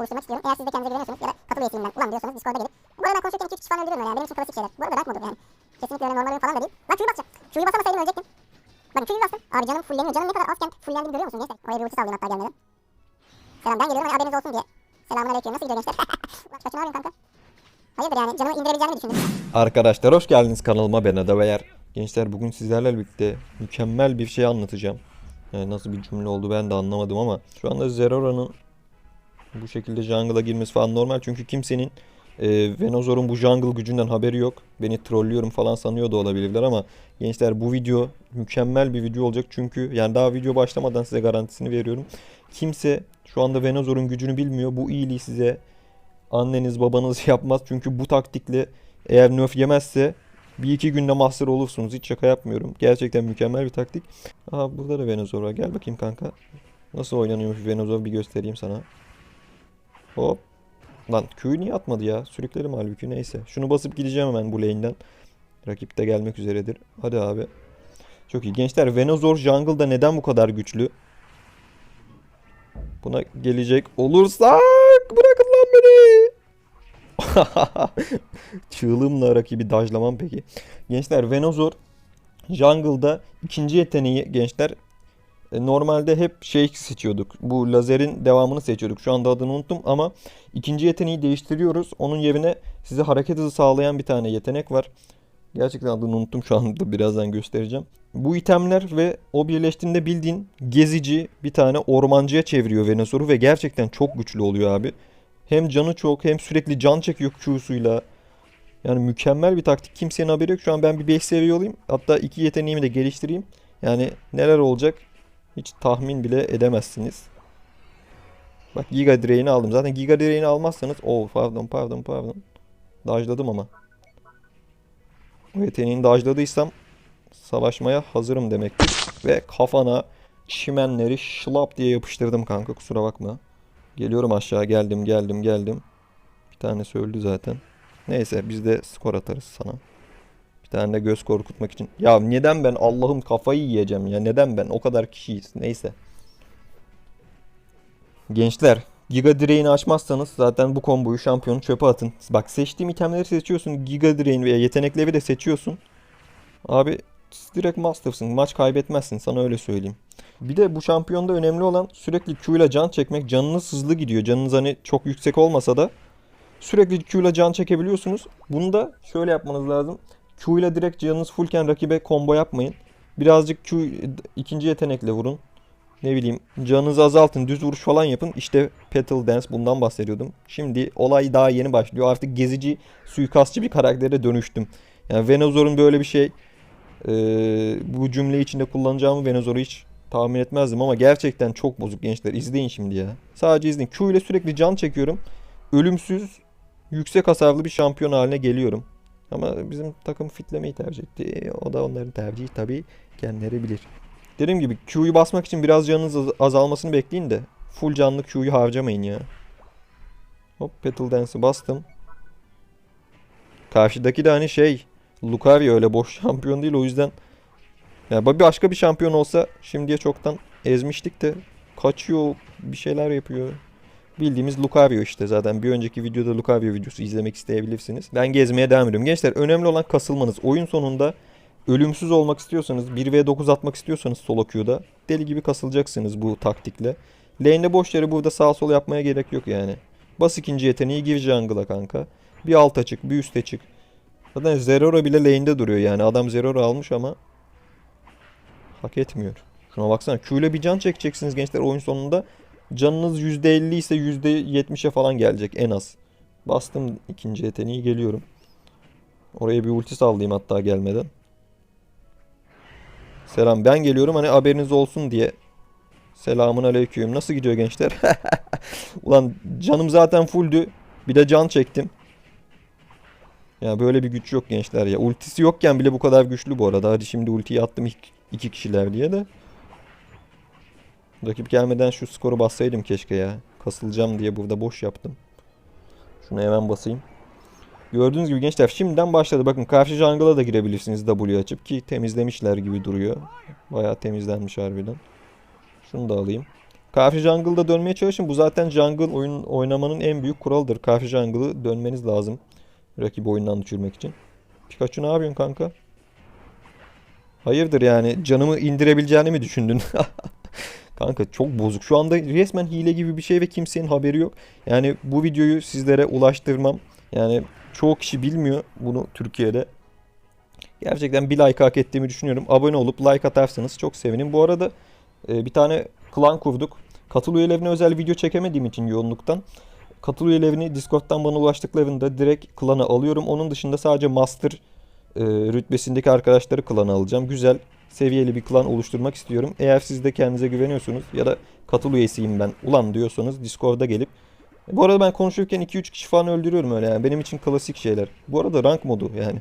oluşturmak istiyorum. Eğer siz de kendinize güveniyorsanız ya da katıl üyesiyim ulan diyorsanız Discord'a gelin. Bu arada konuşurken iki kişi falan öldürüyorum yani. Benim için klasik şeyler. Bu arada dark modu yani. Kesinlikle öyle normal falan da değil. Lan Q'yu basacağım. Q'yu basamasaydım ölecektim. Bakın Q'yu bastım. Abi canım fulleniyor. Canım ne kadar azken fullendiğini görüyor musunuz gençler? Oraya bir ulti sallayayım hatta gelmeden. Selam ben geliyorum hani haberiniz olsun diye. Selamun aleyküm. Nasıl gidiyor gençler? Kaçın arıyorum kanka. Hayırdır yani canımı indirebileceğimi mi düşündün? Arkadaşlar hoş geldiniz kanalıma ben Adaver. Gençler bugün sizlerle birlikte mükemmel bir şey anlatacağım. Yani nasıl bir cümle oldu ben de anlamadım ama şu anda Zerora'nın bu şekilde jungle'a girmesi falan normal çünkü kimsenin e, Venozor'un bu jungle gücünden haberi yok. Beni trollüyorum falan sanıyor da olabilirler ama gençler bu video mükemmel bir video olacak çünkü yani daha video başlamadan size garantisini veriyorum. Kimse şu anda Venozor'un gücünü bilmiyor. Bu iyiliği size anneniz babanız yapmaz çünkü bu taktikle eğer nerf yemezse bir iki günde master olursunuz. Hiç şaka yapmıyorum. Gerçekten mükemmel bir taktik. Aha burada da Venozor var. Gel bakayım kanka. Nasıl oynanıyormuş Venozor bir göstereyim sana. Hop. Lan Q'yu niye atmadı ya? Sürüklerim halbuki neyse. Şunu basıp gideceğim hemen bu lane'den. Rakip de gelmek üzeredir. Hadi abi. Çok iyi. Gençler Venozor jungle'da neden bu kadar güçlü? Buna gelecek olursak bırakın lan beni. Çığlığımla rakibi dajlamam peki. Gençler Venozor jungle'da ikinci yeteneği gençler normalde hep şey seçiyorduk. Bu lazerin devamını seçiyorduk. Şu anda adını unuttum ama ikinci yeteneği değiştiriyoruz. Onun yerine size hareket hızı sağlayan bir tane yetenek var. Gerçekten adını unuttum şu anda birazdan göstereceğim. Bu itemler ve o birleştiğinde bildiğin gezici bir tane ormancıya çeviriyor Venusaur'u ve gerçekten çok güçlü oluyor abi. Hem canı çok hem sürekli can çekiyor Q'suyla. Yani mükemmel bir taktik. Kimsenin haberi yok. Şu an ben bir 5 seviye olayım. Hatta iki yeteneğimi de geliştireyim. Yani neler olacak hiç tahmin bile edemezsiniz. Bak Giga Drain'i aldım. Zaten Giga Drain'i almazsanız... Oh pardon pardon pardon. Dajladım ama. O yeteneğini dajladıysam savaşmaya hazırım demektir. Ve kafana çimenleri şlap diye yapıştırdım kanka kusura bakma. Geliyorum aşağı geldim geldim geldim. Bir tanesi öldü zaten. Neyse biz de skor atarız sana. Bir tane de göz korkutmak için. Ya neden ben Allah'ım kafayı yiyeceğim ya neden ben o kadar kişiyiz neyse. Gençler Giga Drain'i açmazsanız zaten bu komboyu şampiyonu çöpe atın. Bak seçtiğim itemleri seçiyorsun. Giga Drain veya yetenekleri de seçiyorsun. Abi direkt mastersın. Maç kaybetmezsin sana öyle söyleyeyim. Bir de bu şampiyonda önemli olan sürekli Q ile can çekmek. Canınız hızlı gidiyor. Canınız hani çok yüksek olmasa da sürekli Q ile can çekebiliyorsunuz. Bunu da şöyle yapmanız lazım. Q ile direkt canınız fullken rakibe combo yapmayın. Birazcık Q ikinci yetenekle vurun. Ne bileyim canınızı azaltın düz vuruş falan yapın. İşte Petal Dance bundan bahsediyordum. Şimdi olay daha yeni başlıyor. Artık gezici suikastçı bir karaktere dönüştüm. Yani Venozor'un böyle bir şey e, bu cümle içinde kullanacağımı Venozor'u hiç tahmin etmezdim ama gerçekten çok bozuk gençler. İzleyin şimdi ya. Sadece izleyin. Q ile sürekli can çekiyorum. Ölümsüz yüksek hasarlı bir şampiyon haline geliyorum. Ama bizim takım fitlemeyi tercih etti. O da onların tercihi tabii kendileri bilir. Dediğim gibi Q'yu basmak için biraz canınız az- azalmasını bekleyin de full canlı Q'yu harcamayın ya. Hop Petal Dance'ı bastım. Karşıdaki de hani şey Lucario öyle boş şampiyon değil o yüzden ya bir başka bir şampiyon olsa şimdiye çoktan ezmiştik de kaçıyor bir şeyler yapıyor. Bildiğimiz Lucario işte zaten bir önceki videoda Lucario videosu izlemek isteyebilirsiniz. Ben gezmeye devam ediyorum. Gençler önemli olan kasılmanız. Oyun sonunda ölümsüz olmak istiyorsanız 1v9 atmak istiyorsanız solo queue'da deli gibi kasılacaksınız bu taktikle. Lane'de boş yere burada sağ sol yapmaya gerek yok yani. Bas ikinci yeteneği gir jungle'a kanka. Bir alta çık bir üste çık. Zaten Zerora bile lane'de duruyor yani. Adam Zerora almış ama hak etmiyor. Şuna baksana. Q ile bir can çekeceksiniz gençler oyun sonunda. Canınız %50 ise %70'e falan gelecek en az. Bastım ikinci yeteneği geliyorum. Oraya bir ulti sallayayım hatta gelmeden. Selam ben geliyorum hani haberiniz olsun diye. Selamun aleyküm. Nasıl gidiyor gençler? Ulan canım zaten fulldü. Bir de can çektim. Ya böyle bir güç yok gençler ya. Ultisi yokken bile bu kadar güçlü bu arada. Hadi şimdi ultiyi attım iki kişiler diye de. Rakip gelmeden şu skoru bassaydım keşke ya. Kasılacağım diye burada boş yaptım. Şunu hemen basayım. Gördüğünüz gibi gençler şimdiden başladı. Bakın karşı jungle'a da girebilirsiniz W açıp ki temizlemişler gibi duruyor. Bayağı temizlenmiş harbiden. Şunu da alayım. Karşı jungle'da dönmeye çalışın. Bu zaten jungle oyun oynamanın en büyük kuralıdır. Karşı jungle'ı dönmeniz lazım. Rakibi oyundan düşürmek için. Pikachu ne yapıyorsun kanka? Hayırdır yani canımı indirebileceğini mi düşündün? Kanka çok bozuk. Şu anda resmen hile gibi bir şey ve kimsenin haberi yok. Yani bu videoyu sizlere ulaştırmam. Yani çoğu kişi bilmiyor bunu Türkiye'de. Gerçekten bir like hak ettiğimi düşünüyorum. Abone olup like atarsanız çok sevinirim. Bu arada e, bir tane klan kurduk. Katıl üyelerine özel video çekemediğim için yoğunluktan. Katıl üyelerini Discord'dan bana ulaştıklarında direkt klana alıyorum. Onun dışında sadece master e, rütbesindeki arkadaşları klana alacağım. Güzel, seviyeli bir klan oluşturmak istiyorum. Eğer siz de kendinize güveniyorsunuz ya da katıl üyesiyim ben ulan diyorsanız Discord'a gelip bu arada ben konuşurken 2-3 kişi falan öldürüyorum öyle yani. Benim için klasik şeyler. Bu arada rank modu yani.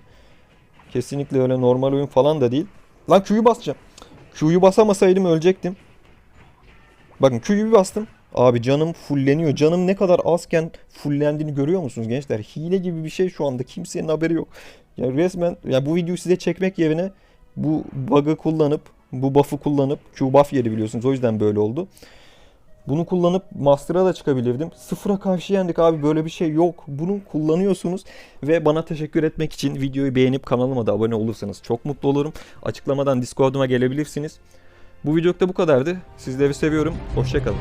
Kesinlikle öyle normal oyun falan da değil. Lan Q'yu basacağım. Q'yu basamasaydım ölecektim. Bakın Q'yu bir bastım. Abi canım fulleniyor. Canım ne kadar azken fullendiğini görüyor musunuz gençler? Hile gibi bir şey şu anda. Kimsenin haberi yok. Ya resmen ya bu videoyu size çekmek yerine bu bug'ı kullanıp bu buff'ı kullanıp Q buff yeri biliyorsunuz. O yüzden böyle oldu. Bunu kullanıp Master'a da çıkabilirdim. Sıfıra karşı yendik abi böyle bir şey yok. Bunu kullanıyorsunuz ve bana teşekkür etmek için videoyu beğenip kanalıma da abone olursanız çok mutlu olurum. Açıklamadan Discord'uma gelebilirsiniz. Bu videoluk da bu kadardı. Sizleri seviyorum. Hoşçakalın.